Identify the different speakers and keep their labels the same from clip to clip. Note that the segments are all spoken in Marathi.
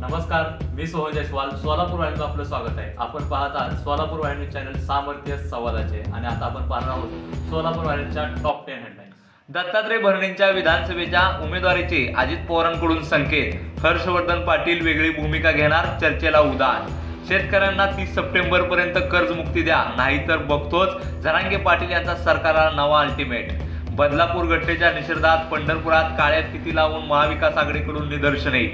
Speaker 1: नमस्कार मी सोहन जयस्वाल. सोलापूर वाहिनीचं आपलं स्वागत आहे. आपण पाहत आहात सोलापूर वाहिनी चॅनल सामर्थ्य संवादाचे. आणि आता आपण पाहणार आहोत सोलापूर वाहिनीच्या टॉप टेन हेडलाईन्स
Speaker 2: दत्तात्रय भरणेंच्या विधानसभेच्या उमेदवारीचे अजित पवारांकडून संकेत. हर्षवर्धन पाटील वेगळी भूमिका घेणार चर्चेला उदान शेतकऱ्यांना तीस सप्टेंबर पर्यंत कर्जमुक्ती द्या नाहीतर बघतोच. झरांगे पाटील यांचा सरकारला नवा अल्टिमेट बदलापूर घटनेच्या निषेधात पंढरपुरात काळ्या फिती लावून महाविकास आघाडीकडून निदर्शने.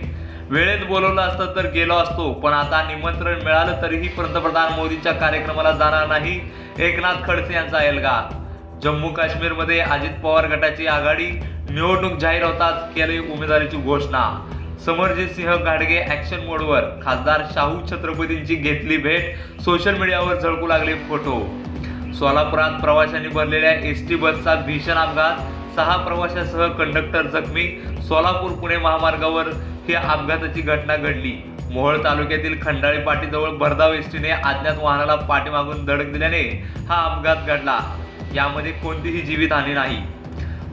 Speaker 2: वेळेत बोलवलं असतं तर गेलो असतो पण आता निमंत्रण मिळालं तरीही पंतप्रधान मोदींच्या कार्यक्रमाला जाणार नाही. एकनाथ खडसे यांचा एलगा. जम्मू काश्मीरमध्ये अजित पवार गटाची आघाडी निवडणूक जाहीर होताच केली उमेदवारीची घोषणा. समरजित सिंह घाडगे ऍक्शन मोडवर खासदार शाहू छत्रपतींची घेतली भेट. सोशल मीडियावर झळकू लागले फोटो सोलापुरात प्रवाशांनी भरलेल्या एस टी बसचा भीषण अपघात. सहा प्रवाशासह कंडक्टर जखमी. सोलापूर पुणे महामार्गावर ही अपघाताची घटना घडली. मोहोळ तालुक्यातील खंडाळी पाटीजवळ भरधाव एसटीने अज्ञात वाहनाला पाठीमागून धडक दिल्याने हा अपघात घडला. यामध्ये कोणतीही जीवितहानी नाही.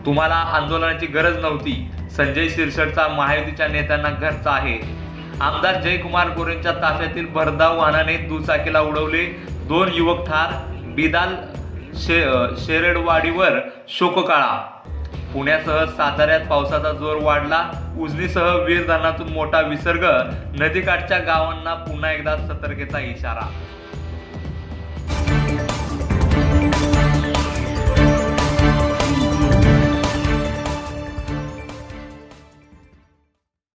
Speaker 2: तुम्हाला आंदोलनाची गरज नव्हती. संजय शिरसटचा महायुतीच्या नेत्यांना घरचा आहे. आमदार जयकुमार गोरेंच्या ताफ्यातील भरधाव वाहनाने दुचाकीला उडवले. दोन युवक ठार. बिदाल शे शेरडवाडीवर शोककाळा. पुण्यासह साताऱ्यात पावसाचा जोर वाढला. उजनीसह वीर धरणातून मोठा विसर्ग. नदीकाठच्या गावांना पुन्हा एकदा सतर्कतेचा इशारा.